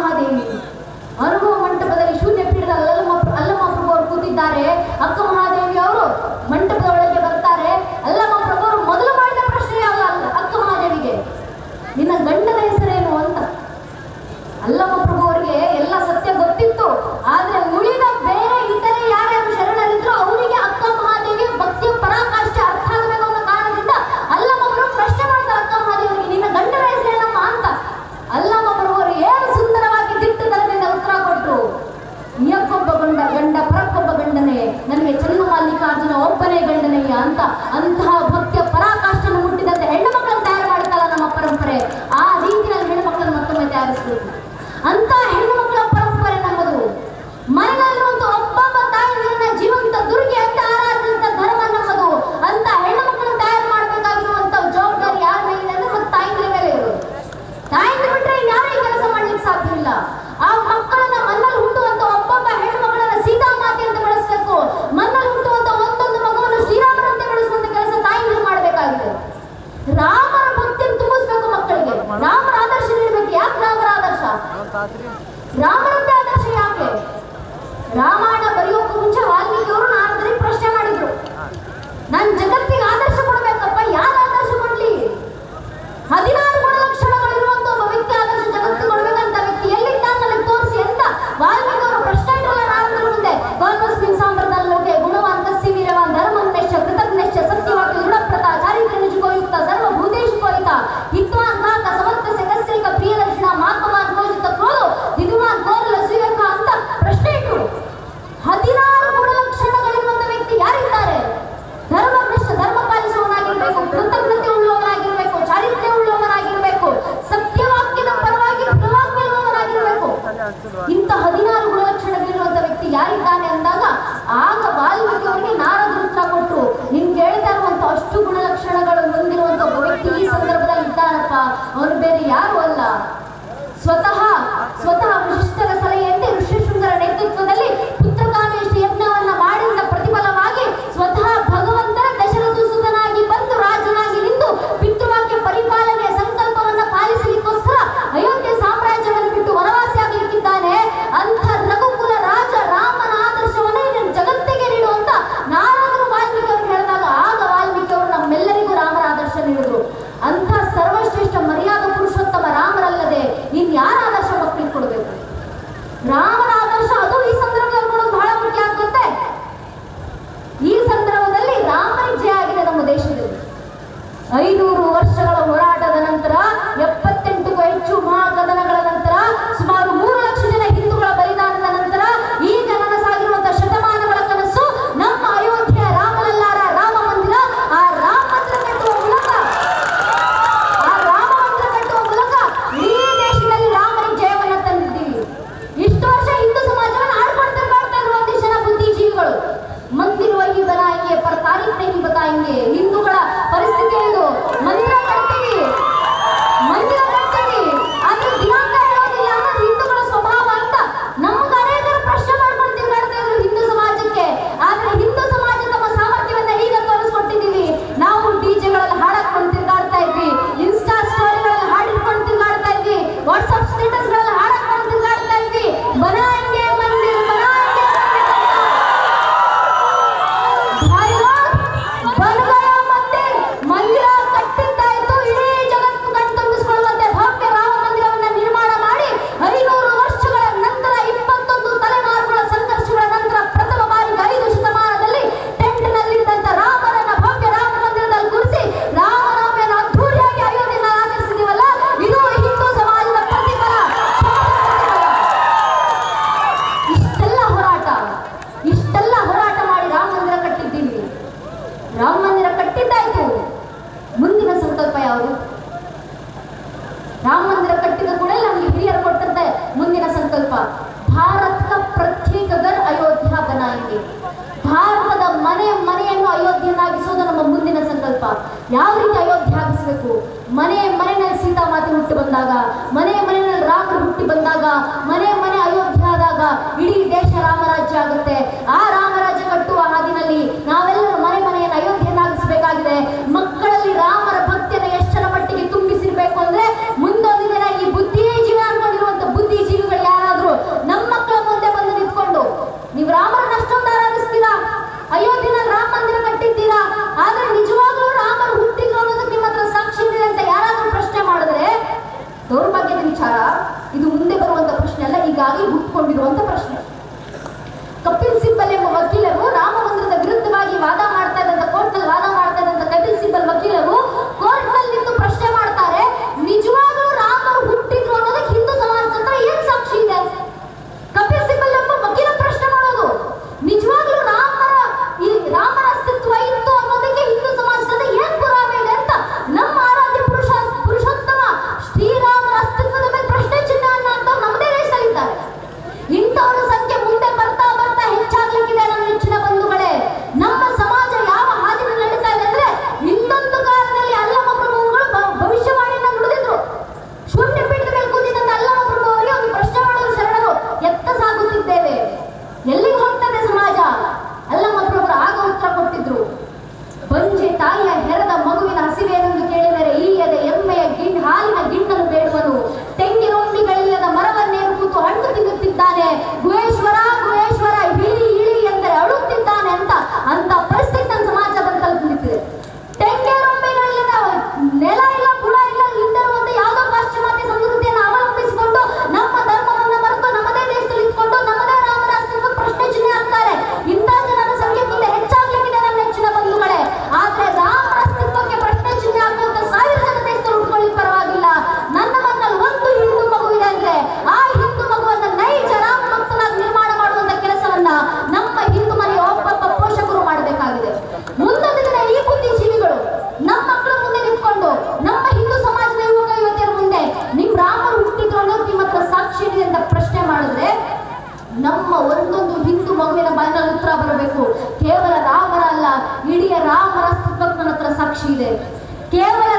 母でにマルゴー ಅರ್ಜುನ ಒಬ್ಬನೇ ಗಂಡನಯ್ಯ ಅಂತ ಅಂತಹ ರಾಮನಂದ ಆದರ್ಶ ಯಾಕೆ? ರಾಮಾಯಣ ಬರೆಯೋಕ್ಕೂ ಮುಂಚೆ ವಾಲ್ಮೀಕಿ ಅವರು ನಾರದರಿಗೆ ಪ್ರಶ್ನೆ ಮಾಡಿದ್ರು. ನನ್ನ ಜಗತ್ ಹುಡುಗಿಯವರಿಗೆ ನಾರದ ಉತ್ತರ ಕೊಟ್ಟರು ನಿಮ್ಗೆ ಹೇಳ್ತಾ ಇರುವಂತ ಅಷ್ಟು ಗುಣಲಕ್ಷಣಗಳು ಹೊಂದಿರುವಂತ ವ್ಯಕ್ತಿ ಈ ಸಂದರ್ಭದಲ್ಲಿ ಇದ್ದಾರಪ್ಪ. ಅವರು ಬೇರೆ ಯಾರು ಅಲ್ಲ. ಸ್ವತಃ ಅವರು ರಾಮ ಮಂದಿರ ಕಟ್ಟಿದ ಕೂಡ ನಮಗೆ ಹಿರಿಯರು ಕೊಟ್ಟಂತೆ ಮುಂದಿನ ಸಂಕಲ್ಪ. ಭಾರತ ಪ್ರತ್ಯೇಕ ಗರ್ ಅಯೋಧ್ಯ ಬನಾಯಿಗೆ ಭಾರತದ ಮನೆ ಮನೆಯನ್ನು ಅಯೋಧ್ಯನಾಗಿಸೋದು ನಮ್ಮ ಮುಂದಿನ ಸಂಕಲ್ಪ. ಯಾವ ರೀತಿ ಅಯೋಧ್ಯ ಆಗಿಸಬೇಕು? ಮನೆ ಮನೆಯಲ್ಲಿ ಸೀತಾ ಮಾತೆ ಹುಟ್ಟು ಬಂದಾಗ, ಮನೆ சாட்சி இது கேவல